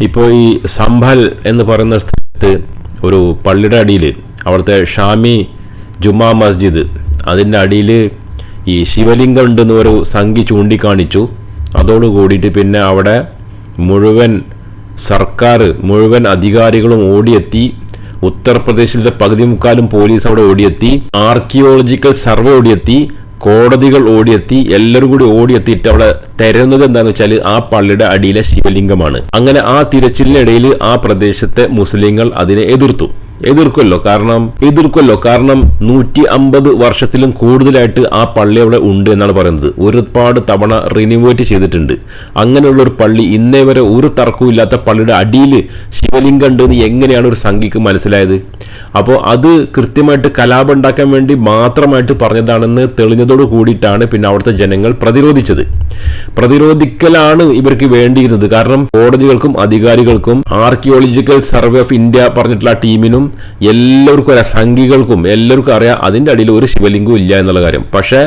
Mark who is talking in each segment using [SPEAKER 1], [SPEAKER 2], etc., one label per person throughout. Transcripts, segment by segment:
[SPEAKER 1] ഇപ്പോൾ ഈ സംഭൽ എന്ന് പറയുന്ന സ്ഥലത്ത് ഒരു പള്ളിയുടെ അടിയിൽ അവിടുത്തെ ഷാമി ജുമാ മസ്ജിദ്. അതിന്റെ അടിയിൽ ഈ ശിവലിംഗം ഉണ്ടെന്ന് ഒരു സംഖ്യ ചൂണ്ടിക്കാണിച്ചു. അതോട് കൂടിയിട്ട് പിന്നെ അവിടെ മുഴുവൻ സർക്കാർ മുഴുവൻ അധികാരികളും ഓടിയെത്തി. ഉത്തർപ്രദേശിലെ പകുതി മുക്കാലും പോലീസ് അവിടെ ഓടിയെത്തി. ആർക്കിയോളജിക്കൽ സർവേ ഓടിയെത്തി. കോടതികൾ ഓടിയെത്തി എല്ലാവരും കൂടി ഓടിയെത്തിയിട്ട് അവിടെ തെരയുന്നത് എന്താന്ന് വെച്ചാൽ ആ പള്ളിയുടെ അടിയിലെ ശിവലിംഗമാണ്. അങ്ങനെ ആ തിരച്ചിലിനിടയിൽ ആ പ്രദേശത്തെ മുസ്ലിങ്ങൾ അതിനെ എതിർത്തു. എതിർക്കുമല്ലോ കാരണം എതിർക്കുമല്ലോ കാരണം നൂറ്റി അമ്പത് വർഷത്തിലും കൂടുതലായിട്ട് ആ പള്ളി അവിടെ ഉണ്ട് എന്നാണ് പറയുന്നത്. ഒരുപാട് തവണ റിനിവേറ്റ് ചെയ്തിട്ടുണ്ട്. അങ്ങനെയുള്ള ഒരു പള്ളി ഇന്നേ വരെ ഒരു തർക്കവും ഇല്ലാത്ത പള്ളിയുടെ അടിയിൽ ശിവലിംഗം ഉണ്ട് എന്ന് എങ്ങനെയാണ് ഒരു സംഘിക്ക് മനസ്സിലായത്? അപ്പോൾ അത് കൃത്യമായിട്ട് കലാപം ഉണ്ടാക്കാൻ വേണ്ടി മാത്രമായിട്ട് പറഞ്ഞതാണെന്ന് തെളിഞ്ഞതോട് കൂടിയിട്ടാണ് പിന്നെ അവിടുത്തെ ജനങ്ങൾ പ്രതിരോധിച്ചത്. പ്രതിരോധിക്കലാണ് ഇവർക്ക് വേണ്ടിയിരുന്നത്. കാരണം കോടതികൾക്കും അധികാരികൾക്കും ആർക്കിയോളജിക്കൽ സർവേ ഓഫ് ഇന്ത്യ പറഞ്ഞിട്ടുള്ള ടീമിനും എല്ലാവർക്കും അറിയാം സംഘികൾക്കും എല്ലാവർക്കും അറിയാം അതിന്റെ അടിയിൽ ഒരു ശിവലിംഗവും ഇല്ല എന്നുള്ള കാര്യം. പക്ഷേ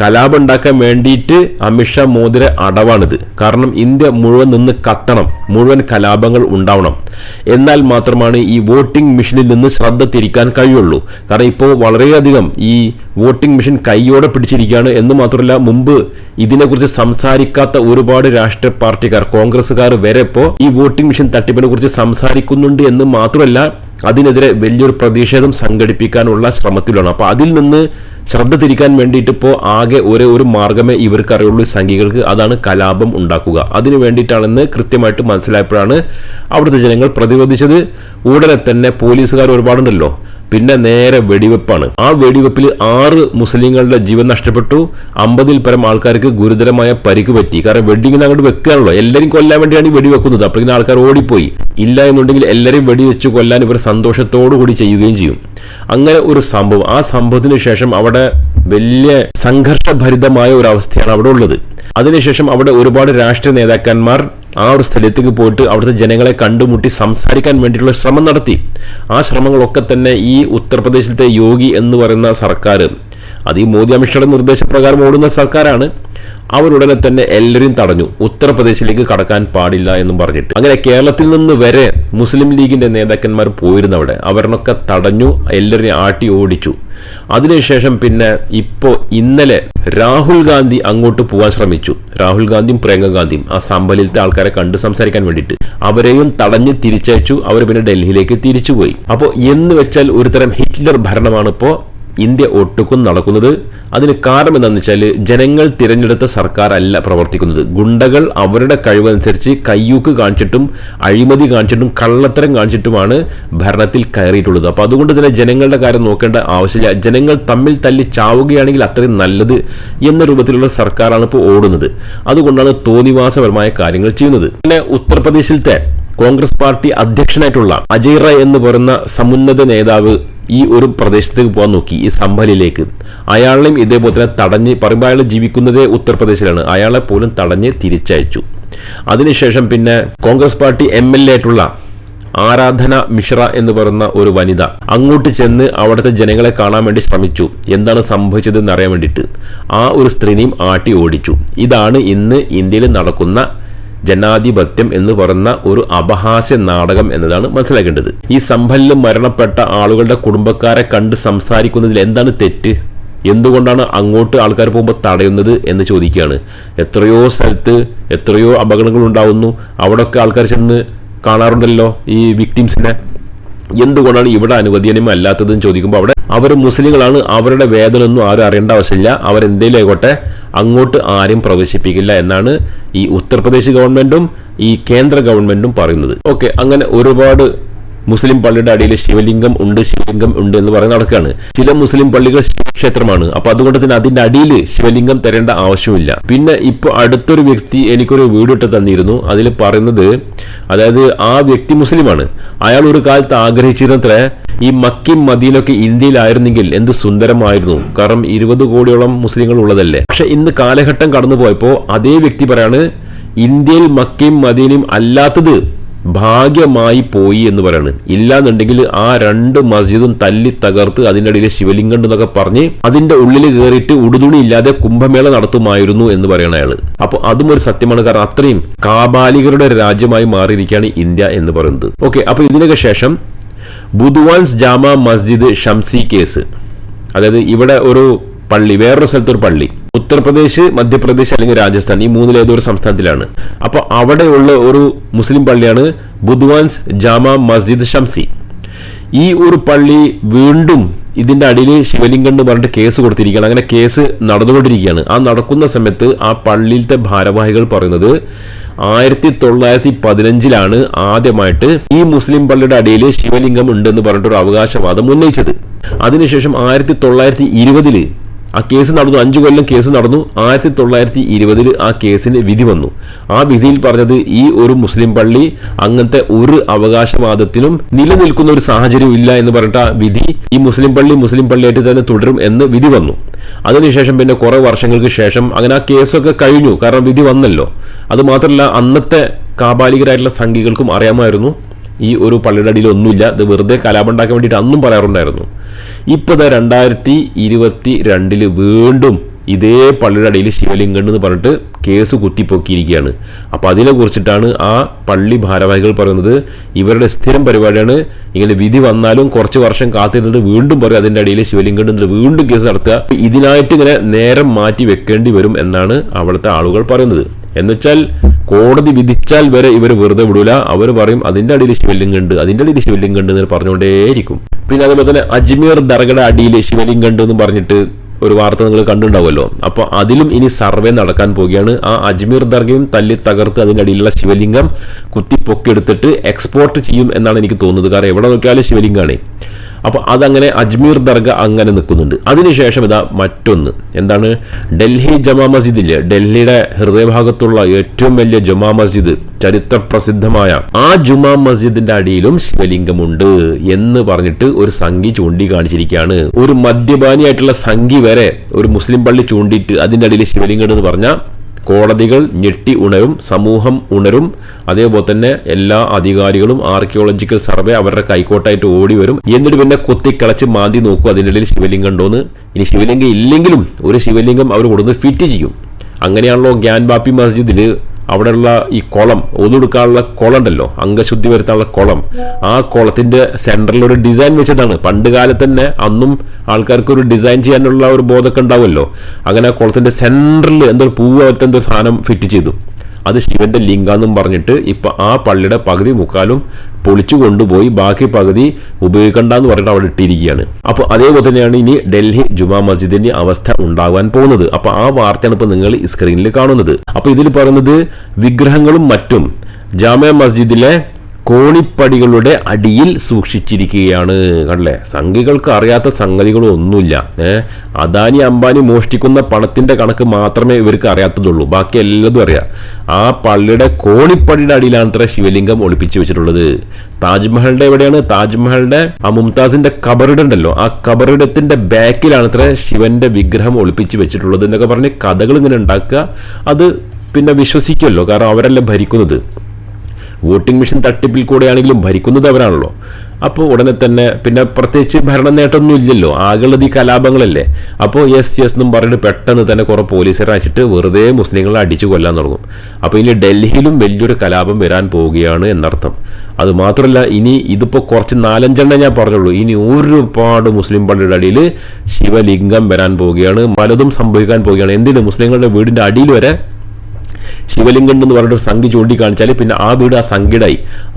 [SPEAKER 1] കലാപം ഉണ്ടാക്കാൻ വേണ്ടിയിട്ട് അമിത്ഷാ മോദിര അടവാണിത്. കാരണം ഇന്ത്യ മുഴുവൻ നിന്ന് കത്തണം മുഴുവൻ കലാപങ്ങൾ ഉണ്ടാവണം. എന്നാൽ മാത്രമാണ് ഈ വോട്ടിംഗ് മെഷീനിൽ നിന്ന് ശ്രദ്ധ തിരിക്കാൻ കഴിയുള്ളൂ. കാരണം ഇപ്പോൾ വളരെയധികം ഈ വോട്ടിംഗ് മെഷീൻ കൈയോടെ പിടിച്ചിരിക്കുകയാണ്. എന്ന് മാത്രമല്ല മുമ്പ് ഇതിനെക്കുറിച്ച് സംസാരിക്കാത്ത ഒരുപാട് രാഷ്ട്രീയ പാർട്ടിക്കാർ കോൺഗ്രസ്സുകാർ വരെ ഇപ്പോൾ ഈ വോട്ടിംഗ് മെഷീൻ തട്ടിപ്പിനെ കുറിച്ച് സംസാരിക്കുന്നുണ്ട് എന്ന് മാത്രമല്ല അതിനെതിരെ വലിയൊരു പ്രതിഷേധം സംഘടിപ്പിക്കാനുള്ള ശ്രമത്തിലാണ്. അപ്പോൾ അതിൽ നിന്ന് ശ്രദ്ധ തിരിക്കാൻ വേണ്ടിയിട്ട് ഇപ്പോൾ ആകെ ഒരേ ഒരു മാർഗമേ ഇവർക്ക് അറിയുള്ളൂ സംഘികൾക്ക്. അതാണ് കലാപം ഉണ്ടാക്കുക. അതിനു വേണ്ടിയിട്ടാണെന്ന് കൃത്യമായിട്ട് മനസ്സിലായപ്പോഴാണ് അവിടുത്തെ ജനങ്ങൾ പ്രതിരോധിച്ചത്. ഉടനെ തന്നെ പോലീസുകാർ ഒരുപാടുണ്ടല്ലോ. പിന്നെ നേരെ വെടിവെപ്പാണ്. ആ വെടിവെപ്പിൽ ആറ് മുസ്ലിങ്ങളുടെ ജീവൻ നഷ്ടപ്പെട്ടു. അമ്പതിൽ പരം ആൾക്കാർക്ക് ഗുരുതരമായ പരിക്ക് പറ്റി. കാരണം വെഡിങ്ങിന് അങ്ങോട്ട് വെക്കാനുള്ളൂ എല്ലാവരും കൊല്ലാൻ വേണ്ടിയാണ് വെടിവെക്കുന്നത്. അപ്പോൾ ആൾക്കാർ ഓടിപ്പോയി. ഇല്ല എന്നുണ്ടെങ്കിൽ എല്ലാവരെയും വെടിവെച്ച് കൊല്ലാൻ ഇവർ സന്തോഷത്തോടു കൂടി ചെയ്യുകയും ചെയ്യും. അങ്ങനെ ഒരു സംഭവം. ആ സംഭവത്തിന് ശേഷം അവിടെ വലിയ സംഘർഷഭരിതമായ ഒരു അവസ്ഥയാണ് അവിടെ ഉള്ളത്. അതിനുശേഷം അവിടെ ഒരുപാട് രാഷ്ട്രീയ നേതാക്കന്മാർ ആ ഒരു സ്ഥലത്തേക്ക് പോയിട്ട് അവിടുത്തെ ജനങ്ങളെ കണ്ടുമുട്ടി സംസാരിക്കാൻ വേണ്ടിയിട്ടുള്ള ശ്രമം നടത്തി. ആ ശ്രമങ്ങളൊക്കെ തന്നെ ഈ ഉത്തർപ്രദേശിലത്തെ യോഗി എന്ന് പറയുന്ന സർക്കാർ അത് ഈ മോദി അമിഷയുടെ നിർദ്ദേശപ്രകാരം ഓടുന്ന സർക്കാരാണ്. അവരുടനെ തന്നെ എല്ലാവരും തടഞ്ഞു. ഉത്തർപ്രദേശിലേക്ക് കടക്കാൻ പാടില്ല എന്നും പറഞ്ഞിട്ട്. അങ്ങനെ കേരളത്തിൽ നിന്ന് വരെ മുസ്ലിം ലീഗിന്റെ നേതാക്കന്മാർ പോയിരുന്നു അവിടെ അവരിനൊക്കെ തടഞ്ഞു എല്ലാവരെയും ആട്ടി ഓടിച്ചു. അതിനുശേഷം പിന്നെ ഇപ്പോൾ ഇന്നലെ രാഹുൽ ഗാന്ധി അങ്ങോട്ട് പോകാൻ ശ്രമിച്ചു. രാഹുൽ ഗാന്ധിയും പ്രിയങ്ക ഗാന്ധിയും ആ സമ്പലിലത്തെ ആൾക്കാരെ കണ്ട് സംസാരിക്കാൻ വേണ്ടിയിട്ട്. അവരെയും തടഞ്ഞ് തിരിച്ചയച്ചു. അവർ പിന്നെ ഡൽഹിയിലേക്ക് തിരിച്ചുപോയി. അപ്പോൾ എന്ന് വെച്ചാൽ ഒരുതരം ഹിറ്റ്ലർ ഭരണമാണ് ഇപ്പോൾ ഇന്ത്യ ഒട്ടുക്കും നടക്കുന്നത്. അതിന് കാരണം എന്താണെന്ന് വെച്ചാൽ ജനങ്ങൾ തിരഞ്ഞെടുത്ത സർക്കാർ അല്ല പ്രവർത്തിക്കുന്നത്. ഗുണ്ടകൾ അവരുടെ കഴിവനുസരിച്ച് കയ്യൂക്ക് കാണിച്ചിട്ടും അഴിമതി കാണിച്ചിട്ടും കള്ളത്തരം കാണിച്ചിട്ടുമാണ് ഭരണത്തിൽ കയറിയിട്ടുള്ളത്. അപ്പോൾ അതുകൊണ്ട് തന്നെ ജനങ്ങളുടെ കാര്യം നോക്കേണ്ട ആവശ്യമില്ല. ജനങ്ങൾ തമ്മിൽ തല്ലി ചാവുകയാണെങ്കിൽ അത്രയും നല്ലത് എന്ന രൂപത്തിലുള്ള സർക്കാരാണ് ഇപ്പോൾ ഓടുന്നത്. അതുകൊണ്ടാണ് തോന്നിവാസപരമായ കാര്യങ്ങൾ ചെയ്യുന്നത്. പിന്നെ ഉത്തർപ്രദേശിലത്തെ കോൺഗ്രസ് പാർട്ടി അധ്യക്ഷനായിട്ടുള്ള അജയ് റായ് എന്ന് പറയുന്ന സമുന്നത നേതാവ് ഈ ഒരു പ്രദേശത്തേക്ക് പോകാൻ നോക്കി ഈ സംഭലിലേക്ക്. അയാളെയും ഇതേപോലെ തന്നെ തടഞ്ഞ് പറയുമ്പോൾ അയാൾ ജീവിക്കുന്നതേ ഉത്തർപ്രദേശിലാണ്. അയാളെ പോലും തടഞ്ഞ് തിരിച്ചയച്ചു. അതിനുശേഷം പിന്നെ Congress party M L A ആയിട്ടുള്ള ആരാധന മിശ്ര എന്ന് പറയുന്ന ഒരു വനിത അങ്ങോട്ട് ചെന്ന് അവിടുത്തെ ജനങ്ങളെ കാണാൻ വേണ്ടി ശ്രമിച്ചു. എന്താണ് സംഭവിച്ചതെന്ന് അറിയാൻ വേണ്ടിയിട്ട് ആ ഒരു സ്ത്രീനെയും ആട്ടി ഓടിച്ചു. ഇതാണ് ഇന്ന് ഇന്ത്യയിൽ നടക്കുന്ന ജനാധിപത്യം എന്ന് പറയുന്ന ഒരു അപഹാസ്യ നാടകം എന്നതാണ് മനസ്സിലാക്കേണ്ടത്. ഈ സംഭലിൽ മരണപ്പെട്ട ആളുകളുടെ കുടുംബക്കാരെ കണ്ട് സംസാരിക്കുന്നതിൽ എന്താണ് തെറ്റ്? എന്തുകൊണ്ടാണ് അങ്ങോട്ട് ആൾക്കാർ പോകുമ്പോൾ തടയുന്നത് എന്ന് ചോദിക്കുകയാണ്. എത്രയോ സ്ഥലത്ത് എത്രയോ അപകടങ്ങൾ ഉണ്ടാവുന്നു. അവിടെയൊക്കെ ആൾക്കാർ ചെന്ന് കാണാറുണ്ടല്ലോ ഈ വിക്ടിംസിനെ എന്തുകൊണ്ടാണ് ഇവിടെ അനുവദനീയം അല്ലാത്തതെന്ന് ചോദിക്കുമ്പോൾ അവിടെ അവർ മുസ്ലിങ്ങളാണ്. അവരുടെ വേദന ഒന്നും ആരും അറിയേണ്ട ആവശ്യമില്ല. അവരെന്തേലും ആയിക്കോട്ടെ അങ്ങോട്ട് ആരും പ്രവേശിപ്പിക്കില്ല എന്നാണ് ഈ ഉത്തർപ്രദേശ് ഗവൺമെന്റും ഈ കേന്ദ്ര ഗവൺമെന്റും പറയുന്നത്. ഓക്കെ അങ്ങനെ ഒരുപാട് മുസ്ലിം പള്ളിയുടെ അടിയിൽ ശിവലിംഗം ഉണ്ട് ശിവലിംഗം ഉണ്ട് എന്ന് പറഞ്ഞ് നടക്കുകയാണ് ചില മുസ്ലിം പള്ളികൾ ശിവക്ഷേത്രമാണ്. അപ്പൊ അതുകൊണ്ട് തന്നെ അതിന്റെ അടിയിൽ ശിവലിംഗം തരേണ്ട ആവശ്യമില്ല പിന്നെ ഇപ്പൊ അടുത്തൊരു വ്യക്തി എനിക്കൊരു വീടിട്ട് തന്നിരുന്നു. അതിൽ പറയുന്നത് അതായത് ആ വ്യക്തി മുസ്ലിമാണ്. അയാൾ ഒരു കാലത്ത് ആഗ്രഹിച്ചിരുന്നത്ര ഈ മക്കിം മദീനൊക്കെ ഇന്ത്യയിലായിരുന്നെങ്കിൽ എന്ത് സുന്ദരമായിരുന്നു. കാരണം ഇരുപത് കോടിയോളം മുസ്ലിങ്ങൾ ഉള്ളതല്ലേ. പക്ഷെ ഇന്ന് കാലഘട്ടം കടന്നുപോയപ്പോൾ അതേ വ്യക്തി പറയാണ് ഇന്ത്യയിൽ മക്കയും മദീനയും അല്ലാത്തത് ഭാഗ്യമായി പോയി എന്ന് പറയാണ്. ഇല്ലാന്നുണ്ടെങ്കിൽ ആ രണ്ട് മസ്ജിദും തല്ലി തകർത്ത് അതിന്റെ ഇടയിൽ ശിവലിംഗം എന്നൊക്കെ പറഞ്ഞ് അതിന്റെ ഉള്ളിൽ കയറിയിട്ട് ഉടുതുണി ഇല്ലാതെ കുംഭമേള നടത്തുമായിരുന്നു എന്ന് പറയണ അയാൾ അപ്പോൾ അതും ഒരു സത്യമാണ്. കാരണം അത്രയും കാബാലികരുടെ രാജ്യമായി മാറിയിരിക്കുകയാണ് ഇന്ത്യ എന്ന് പറയുന്നത്. ഓക്കെ അപ്പോൾ ഇതിനൊക്കെ ശേഷം ബുധുവാൻസ് ജാമ മസ്ജിദ് ഷംസി കേസ്. അതായത് ഇവിടെ ഒരു പള്ളി വേറൊരു സ്ഥലത്തൊരു പള്ളി. ഉത്തർപ്രദേശ് മധ്യപ്രദേശ് അല്ലെങ്കിൽ രാജസ്ഥാൻ ഈ മൂന്നിലേതോ ഒരു സംസ്ഥാനത്തിലാണ്. അപ്പോൾ അവിടെയുള്ള ഒരു മുസ്ലിം പള്ളിയാണ് ബുധുവാൻസ് ജാമ മസ്ജിദ് ഷംസി. ഈ ഒരു പള്ളി വീണ്ടും ഇതിന്റെ അടിയിൽ ശിവലിംഗം എന്ന് പറഞ്ഞിട്ട് കേസ് കൊടുത്തിരിക്കുകയാണ്. അങ്ങനെ കേസ് നടന്നുകൊണ്ടിരിക്കുകയാണ്. ആ നടക്കുന്ന സമയത്ത് ആ പള്ളിയിലത്തെ ഭാരവാഹികൾ പറയുന്നത് ആയിരത്തി തൊള്ളായിരത്തി പതിനഞ്ചിലാണ് ആദ്യമായിട്ട് ഈ മുസ്ലിം പള്ളിയുടെ അടിയിൽ ശിവലിംഗം ഉണ്ടെന്ന് പറഞ്ഞിട്ടൊരു അവകാശവാദം ഉന്നയിച്ചത്. അതിനുശേഷം ആയിരത്തി തൊള്ളായിരത്തി ഇരുപതിൽ ആ കേസ് നടന്നു അഞ്ചു കൊല്ലം കേസ് നടന്നു. ആയിരത്തി തൊള്ളായിരത്തി ഇരുപതിൽ ആ കേസിന് വിധി വന്നു. ആ വിധിയിൽ പറഞ്ഞത് ഈ ഒരു മുസ്ലിം പള്ളി അങ്ങനത്തെ ഒരു അവകാശവാദത്തിനും നിലനിൽക്കുന്ന ഒരു സാഹചര്യം ഇല്ല എന്ന് പറഞ്ഞിട്ട് ആ വിധി ഈ മുസ്ലിം പള്ളി മുസ്ലിം പള്ളിയായിട്ട് തന്നെ തുടരും എന്ന് വിധി വന്നു. അതിനുശേഷം പിന്നെ കുറെ വർഷങ്ങൾക്ക് ശേഷം അങ്ങനെ ആ കേസൊക്കെ കഴിഞ്ഞു. കാരണം വിധി വന്നല്ലോ. അതുമാത്രമല്ല അന്നത്തെ കാബാലികരായിട്ടുള്ള സംഘികൾക്കും അറിയാമായിരുന്നു. ഈ ഒരു പള്ളിയുടെ അടിയിൽ ഒന്നുമില്ല. ഇത് വെറുതെ കലാപുണ്ടാക്കാൻ വേണ്ടിയിട്ട് അന്നും പറയാറുണ്ടായിരുന്നു. ഇപ്പോൾ രണ്ടായിരത്തി ഇരുപത്തി രണ്ടിൽ വീണ്ടും ഇതേ പള്ളിയുടെ അടിയിൽ ശിവലിംഗം എന്ന് പറഞ്ഞിട്ട് കേസ് കുത്തിപ്പൊക്കിയിരിക്കുകയാണ്. അപ്പോൾ അതിനെ കുറിച്ചിട്ടാണ് ആ പള്ളി ഭാരവാഹികൾ പറയുന്നത്. ഇവരുടെ സ്ഥിരം പരിപാടിയാണ്. ഇങ്ങനെ വിധി വന്നാലും കുറച്ച് വർഷം കാത്തിരുന്നിട്ട് വീണ്ടും പറയും അതിന്റെ അടിയിൽ ശിവലിംഗം എന്നിട്ട് വീണ്ടും കേസ് നടത്തുക. ഇതിനായിട്ട് ഇങ്ങനെ നേരം മാറ്റി വെക്കേണ്ടി വരും എന്നാണ് അവിടുത്തെ ആളുകൾ പറയുന്നത്. എന്നുവെച്ചാൽ കോടതി വിധിച്ചാൽ വരെ ഇവർ വെറുതെ വിടൂല. അവർ പറയും അതിന്റെ അടിയിൽ ശിവലിംഗം ഉണ്ട് അതിന്റെ അടിയിൽ ശിവലിംഗം ഉണ്ട് എന്ന് പറഞ്ഞുകൊണ്ടേയിരിക്കും. പിന്നെ അതേപോലെ തന്നെ അജ്മീർ ദർഗയുടെ അടിയിൽ ശിവലിംഗം ഉണ്ട് എന്ന് പറഞ്ഞിട്ട് ഒരു വാർത്ത നിങ്ങൾ കണ്ടിട്ടുണ്ടാവുമല്ലോ. അപ്പോൾ അതിലും ഇനി സർവേ നടക്കാൻ പോവുകയാണ്. ആ അജ്മീർ ദർഗയും തല്ലി തകർത്ത് അതിന്റെ അടിയിലുള്ള ശിവലിംഗം കുത്തി പൊക്കിയെടുത്തിട്ട് എക്സ്പോർട്ട് ചെയ്യും എന്നാണ് എനിക്ക് തോന്നുന്നത്. കാരണം എവിടെ നോക്കിയാലും ശിവലിംഗമാണ് അപ്പോൾ അതങ്ങനെ അജ്മീർ ദർഗ അങ്ങനെ നിൽക്കുന്നുണ്ട്. അതിനുശേഷം ഇതാ മറ്റൊന്ന്. എന്താണ്? ഡൽഹി ജമാ മസ്ജിദ് ഡൽഹിയുടെ ഹൃദയഭാഗത്തുള്ള ഏറ്റവും വലിയ ജുമാ മസ്ജിദ് ചരിത്ര പ്രസിദ്ധമായ ആ ജുമാ മസ്ജിദിന്റെ അടിയിലും ശിവലിംഗമുണ്ട് എന്ന് പറഞ്ഞിട്ട് ഒരു സംഘി ചൂണ്ടിക്കാണിച്ചിരിക്കുകയാണ്. ഒരു മദ്യപാനിയായിട്ടുള്ള സംഘി വരെ ഒരു മുസ്ലിം പള്ളി ചൂണ്ടിയിട്ട് അതിന്റെ അടിയിൽ ശിവലിംഗം എന്ന് പറഞ്ഞാൽ കോടതികൾ ഞെട്ടി ഉണരും സമൂഹം ഉണരും. അതേപോലെ തന്നെ എല്ലാ അധികാരികളും ആർക്കിയോളജിക്കൽ സർവേ അവരുടെ കൈക്കോട്ടായിട്ട് ഓടി വരും. എന്നിട്ട് പിന്നെ കൊത്തിക്കിളച്ച് മാന്തി നോക്കും. അതിന്റെ ഇടയിൽ ശിവലിംഗം ഉണ്ടോന്ന് ഇനി ശിവലിംഗം ഇല്ലെങ്കിലും ഒരു ശിവലിംഗം അവർ കൊടുത്ത് ഫിറ്റ് ചെയ്യും. അങ്ങനെയാണല്ലോ ഗ്യാൻ ബാപ്പി മസ്ജിദിൽ അവിടെയുള്ള ഈ കുളം ഒതുടുക്കാനുള്ള കുളം ഉണ്ടല്ലോ അംഗശുദ്ധി വരുത്താനുള്ള കുളം. ആ കുളത്തിന്റെ സെന്ററിൽ ഒരു ഡിസൈൻ വെച്ചതാണ്. പണ്ട് കാലത്ത് തന്നെ അന്നും ആൾക്കാർക്ക് ഒരു ഡിസൈൻ ചെയ്യാനുള്ള ഒരു ബോധമൊക്കെ ഉണ്ടാവുമല്ലോ. അങ്ങനെ ആ കുളത്തിന്റെ സെന്ററിൽ എന്തോ ഒരു പൂവ് പോലത്തെ എന്തോ സാധനം ഫിറ്റ് ചെയ്തു. അത് ശിവന്റെ ലിംഗാന്നും പറഞ്ഞിട്ട് ഇപ്പൊ ആ പള്ളിയുടെ പകുതി മുക്കാലും പൊളിച്ചു കൊണ്ടുപോയി ബാക്കി പകുതി ഉപയോഗിക്കണ്ടെന്ന് പറഞ്ഞിട്ട് അവിടെ ഇട്ടിരിക്കുകയാണ്. അപ്പോൾ അതേപോലെ തന്നെയാണ് ഇനി ഡൽഹി ജുമാ മസ്ജിദിന്റെ അവസ്ഥ ഉണ്ടാകാൻ പോകുന്നത്. അപ്പോൾ ആ വാർത്തയാണ് ഇപ്പോൾ നിങ്ങൾ സ്ക്രീനിൽ കാണുന്നത്. അപ്പോൾ ഇതിൽ പറയുന്നത് വിഗ്രഹങ്ങളും മറ്റും ജാമ്യ മസ്ജിദിലെ കോണിപ്പടികളുടെ അടിയിൽ സൂക്ഷിച്ചിരിക്കുകയാണ്. കണ്ടല്ലേ? സംഘികൾക്ക് അറിയാത്ത സംഗതികളും ഒന്നുമില്ല. ഏഹ് അദാനി അംബാനി മോഷ്ടിക്കുന്ന പണത്തിന്റെ കണക്ക് മാത്രമേ ഇവർക്ക് അറിയാത്തതുള്ളൂ. ബാക്കി എല്ലാതും അറിയാം. ആ പള്ളിയുടെ കോണിപ്പടിയുടെ അടിയിലാണ് ഇത്ര ശിവലിംഗം ഒളിപ്പിച്ചു വെച്ചിട്ടുള്ളത്. താജ്മഹലിന്റെ എവിടെയാണ്? താജ്മഹലിന്റെ ആ മുംതാസിന്റെ കബറിടുണ്ടല്ലോ ആ കബറിടത്തിന്റെ ബാക്കിലാണ് ഇത്ര ശിവന്റെ വിഗ്രഹം ഒളിപ്പിച്ച് വെച്ചിട്ടുള്ളത് എന്നൊക്കെ പറഞ്ഞ് കഥകൾ ഇങ്ങനെ ഉണ്ടാക്കുക. അത് പിന്നെ വിശ്വസിക്കുമല്ലോ. കാരണം അവരല്ലേ ഭരിക്കുന്നത്. വോട്ടിംഗ് മെഷീൻ തട്ടിപ്പിൽ കൂടെയാണെങ്കിലും ഭരിക്കുന്നത് അവരാണല്ലോ അപ്പോൾ ഉടനെ തന്നെ പിന്നെ പ്രത്യേകിച്ച് ഭരണ നേട്ടമൊന്നും ഇല്ലല്ലോ. ആകുള്ളത് ഈ കലാപങ്ങളല്ലേ. അപ്പോൾ യെസ് യെസ് എന്നും പറഞ്ഞിട്ട് പെട്ടെന്ന് തന്നെ കുറേ പോലീസുകാരെ അയച്ചിട്ട് വെറുതെ മുസ്ലിങ്ങളെ അടിച്ചു കൊല്ലാൻ തുടങ്ങും. അപ്പോൾ ഇനി ഡൽഹിയിലും വലിയൊരു കലാപം വരാൻ പോവുകയാണ് എന്നർത്ഥം. അത് മാത്രമല്ല ഇനി ഇതിപ്പോൾ കുറച്ച് നാലഞ്ചെണ്ണം ഞാൻ പറഞ്ഞുള്ളൂ. ഇനി ഒരുപാട് മുസ്ലിം പള്ളിയുടെ അടിയിൽ ശിവലിംഗം വരാൻ പോവുകയാണ്. പലതും സംഭവിക്കാൻ പോവുകയാണ്. എന്തിന്? മുസ്ലിങ്ങളുടെ വീടിന്റെ അടിയിൽ വരെ ശിവലിംഗം എന്ന് പറഞ്ഞിട്ട് സംഖ്യ ചൂണ്ടിക്കാണിച്ചാൽ പിന്നെ ആ വീട് ആ സംഖ്യയുടെ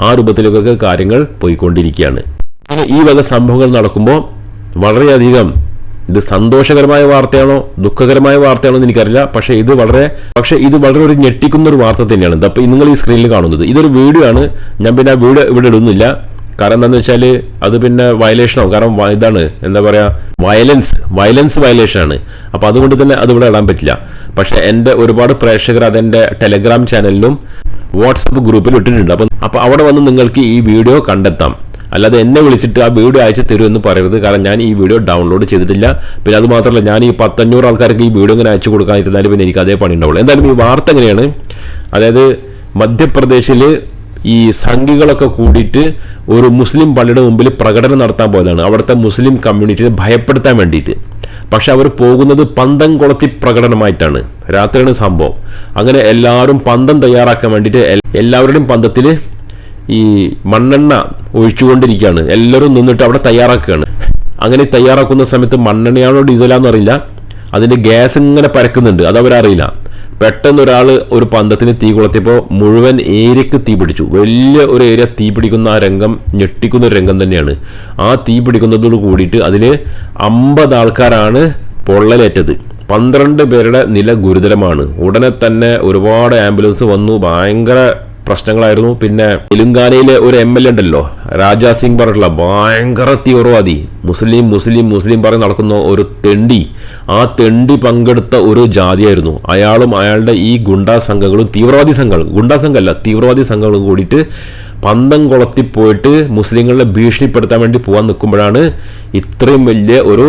[SPEAKER 1] ആ രൂപത്തിലൊക്കെ കാര്യങ്ങൾ പോയിക്കൊണ്ടിരിക്കുകയാണ്. അങ്ങനെ ഈ വക സംഭവങ്ങൾ നടക്കുമ്പോൾ വളരെയധികം ഇത് സന്തോഷകരമായ വാർത്തയാണോ ദുഃഖകരമായ വാർത്തയാണോ എന്ന് എനിക്കറിയില്ല. പക്ഷേ ഇത് വളരെ പക്ഷേ ഇത് വളരെ ഒരു ഞെട്ടിക്കുന്ന ഒരു വാർത്ത തന്നെയാണ്. അപ്പോൾ നിങ്ങൾ ഈ സ്ക്രീനിൽ കാണുന്നത്. ഇതൊരു വീഡിയോ ആണ്. ഞാൻ പിന്നെ ആ വീഡിയോ ഇവിടെ ഇടുന്നില്ല. കാരണം എന്താണെന്ന് വെച്ചാൽ അത് പിന്നെ വയലേഷനാവും കാരണം ഇതാണ് എന്താ പറയുക വയലൻസ് വയലൻസ് വയലേഷനാണ് അപ്പോൾ അതുകൊണ്ട് തന്നെ അത് ഇവിടെ ഇടാൻ പറ്റില്ല. പക്ഷേ എന്റെ ഒരുപാട് പ്രേക്ഷകർ അതെന്റെ ടെലഗ്രാം ചാനലിലും വാട്സപ്പ് ഗ്രൂപ്പിലും ഇട്ടിട്ടുണ്ട്. അപ്പം അപ്പോൾ അവിടെ വന്ന് നിങ്ങൾക്ക് ഈ വീഡിയോ കണ്ടെത്താം. അല്ലാതെ എന്നെ വിളിച്ചിട്ട് ആ വീഡിയോ അയച്ചു തരുമെന്ന് പറയരുത്. കാരണം ഞാൻ ഈ വീഡിയോ ഡൗൺലോഡ് ചെയ്തിട്ടില്ല. പിന്നെ അത് മാത്രമല്ല ഞാൻ ഈ പത്തഞ്ഞൂറ് ആൾക്കാർക്ക് ഈ വീഡിയോ ഇങ്ങനെ അയച്ചു കൊടുക്കാനിരുന്നാലും പിന്നെ എനിക്ക് അതേ പണി ഉണ്ടാവുള്ളൂ. എന്തായാലും ഈ വാർത്ത എങ്ങനെയാണ്? അതായത് മധ്യപ്രദേശിൽ ഈ സംഘികളൊക്കെ കൂടിയിട്ട് ഒരു മുസ്ലിം പള്ളിയുടെ മുമ്പിൽ പ്രകടനം നടത്താൻ പോയതാണ്. അവിടുത്തെ മുസ്ലിം കമ്മ്യൂണിറ്റിനെ ഭയപ്പെടുത്താൻ വേണ്ടിയിട്ട്. പക്ഷെ അവർ പോകുന്നത് പന്തം കൊളത്തി പ്രകടനമായിട്ടാണ്. രാത്രിയാണ് സംഭവം. അങ്ങനെ എല്ലാവരും പന്തം തയ്യാറാക്കാൻ വേണ്ടിയിട്ട് എല്ലാവരുടെയും പന്തത്തിൽ ഈ മണ്ണെണ്ണ ഒഴിച്ചുകൊണ്ടിരിക്കുകയാണ്. എല്ലാവരും നിന്നിട്ട് അവിടെ തയ്യാറാക്കുകയാണ്. അങ്ങനെ തയ്യാറാക്കുന്ന സമയത്ത് മണ്ണെണ്ണയാണോ ഡീസലാണെന്ന് അറിയില്ല. അതിന്റെ ഗ്യാസ് ഇങ്ങനെ പരക്കുന്നുണ്ട്. അത് അവരറിയില്ല പെട്ടെന്ന് ഒരാൾ ഒരു പന്തത്തിന് തീ കൊളുത്തിയപ്പോൾ മുഴുവൻ ഏരിയക്ക് തീ പിടിച്ചു. വലിയ ഒരു ഏരിയ തീ പിടിക്കുന്ന ആ രംഗം ഞെട്ടിക്കുന്ന ഒരു രംഗം തന്നെയാണ്. ആ തീ പിടിക്കുന്നതോട് കൂടിയിട്ട് അതിൽ അമ്പത് ആൾക്കാരാണ് പൊള്ളലേറ്റത്. പന്ത്രണ്ട് പേരുടെ നില ഗുരുതരമാണ്. ഉടനെ തന്നെ ഒരുപാട് ആംബുലൻസ് വന്നു. ഭയങ്കര പ്രശ്നങ്ങളായിരുന്നു. പിന്നെ തെലുങ്കാനയിലെ ഒരു എം എൽ എ ഉണ്ടല്ലോ രാജാ സിംഗ് പറഞ്ഞിട്ടുള്ള ഭയങ്കര തീവ്രവാദി. മുസ്ലിം മുസ്ലിം മുസ്ലിം പറഞ്ഞ് നടക്കുന്ന ഒരു തെണ്ടി. ആ തെണ്ടി പങ്കെടുത്ത ഒരു ജാതിയായിരുന്നു. അയാളും അയാളുടെ ഈ ഗുണ്ടാ സംഘങ്ങളും തീവ്രവാദി സംഘങ്ങൾ ഗുണ്ടാ സംഘമല്ല തീവ്രവാദി സംഘങ്ങളും കൂടിയിട്ട് പന്തം കൊളത്തി പോയിട്ട് മുസ്ലിങ്ങളെ ഭീഷണിപ്പെടുത്താൻ വേണ്ടി പോകാൻ നിൽക്കുമ്പോഴാണ് ഇത്രയും വലിയ ഒരു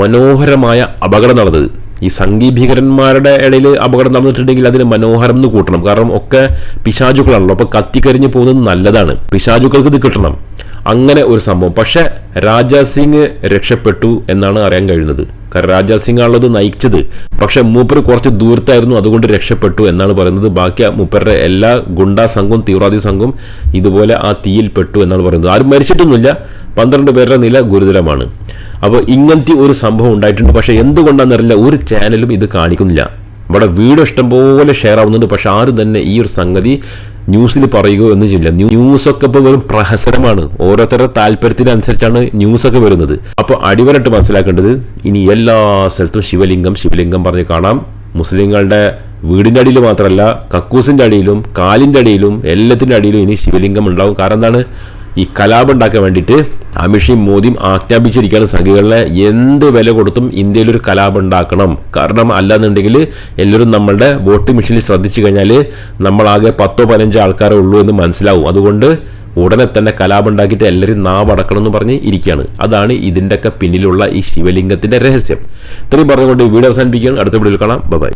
[SPEAKER 1] മനോഹരമായ അപകടം നടന്നത്. ഈ സംഗീ ഭീകരന്മാരുടെ ഇടയിൽ അപകടം നടന്നിട്ടുണ്ടെങ്കിൽ അതിന് മനോഹരം എന്ന് കൂട്ടണം. കാരണം ഒക്കെ പിശാചുക്കളാണല്ലോ. അപ്പോൾ കത്തിക്കരിഞ്ഞ് പോകുന്നത് നല്ലതാണ്. പിശാചുക്കൾക്ക് ഇത് കിട്ടണം. അങ്ങനെ ഒരു സംഭവം. പക്ഷെ രാജാ സിംഗ് രക്ഷപ്പെട്ടു എന്നാണ് അറിയാൻ കഴിയുന്നത്. കാരണം രാജാ സിംഗ് ആണുള്ളത് നയിച്ചത്. പക്ഷെ മൂപ്പർ കുറച്ച് ദൂരത്തായിരുന്നു അതുകൊണ്ട് രക്ഷപ്പെട്ടു എന്നാണ് പറയുന്നത്. ബാക്കി മൂപ്പരുടെ എല്ലാ ഗുണ്ടാ സംഘവും തീവ്രവാദി സംഘവും ഇതുപോലെ ആ തീയിൽ പെട്ടു എന്നാണ് പറയുന്നത്. ആരും മരിച്ചിട്ടൊന്നുമില്ല. പന്ത്രണ്ട് പേരുടെ നില ഗുരുതരമാണ്. അപ്പോൾ ഇങ്ങനത്തെ ഒരു സംഭവം ഉണ്ടായിട്ടുണ്ട്. പക്ഷേ എന്തുകൊണ്ടാണെന്നറിയില്ല ഒരു ചാനലും ഇത് കാണിക്കുന്നില്ല. ഇവിടെ വീഡിയോ ഇഷ്ടംപോലെ ഷെയർ ആവുന്നുണ്ട്. പക്ഷേ ആരും തന്നെ ഈ ഒരു സംഗതി ന്യൂസിൽ പറയുകയോ ഒന്നും ചെയ്യില്ല. ന്യൂ- ന്യൂസൊക്കെ ഇപ്പോൾ വെറും പ്രഹസനമാണ്. ഓരോരുത്തരുടെ താല്പര്യത്തിനനുസരിച്ചാണ് ന്യൂസൊക്കെ വരുന്നത്. അപ്പോൾ അടിവരട്ട് മനസ്സിലാക്കേണ്ടത് ഇനി എല്ലാ സ്ഥലത്തും ശിവലിംഗം ശിവലിംഗം പറഞ്ഞ് കാണാം. മുസ്ലിങ്ങളുടെ വീടിന്റെ അടിയിൽ മാത്രമല്ല കക്കൂസിന്റെ അടിയിലും കാലിന്റെ അടിയിലും എല്ലാത്തിന്റെ അടിയിലും ഇനി ശിവലിംഗം ഉണ്ടാവും. കാരണം എന്താണ്? ഈ കലാപം ഉണ്ടാക്കാൻ വേണ്ടിയിട്ട് അമിഷയും മോദിയും ആജ്ഞാപിച്ചിരിക്കുകയാണ്. സംഘികളെ എന്ത് വില കൊടുത്തും ഇന്ത്യയിൽ ഒരു കലാപം ഉണ്ടാക്കണം. കാരണം അല്ലാന്നുണ്ടെങ്കിൽ എല്ലാവരും നമ്മളുടെ വോട്ട് മെഷീനിൽ ശ്രദ്ധിച്ചു കഴിഞ്ഞാൽ നമ്മളാകെ പത്തോ പതിനഞ്ചോ ആൾക്കാരേ ഉള്ളൂ എന്ന് മനസ്സിലാവും. അതുകൊണ്ട് ഉടനെ തന്നെ കലാപം ഉണ്ടാക്കിയിട്ട് എല്ലാവരും നാവടക്കണം എന്ന് പറഞ്ഞ് ഇരിക്കുകയാണ്. അതാണ് ഇതിന്റെയൊക്കെ പിന്നിലുള്ള ഈ ശിവലിംഗത്തിന്റെ രഹസ്യം. ഇത്രയും പറഞ്ഞുകൊണ്ട് വീഡിയോ അവസാനിപ്പിക്കുകയാണ്. അടുത്ത വീഡിയോയിൽ കാണാം. ബൈ.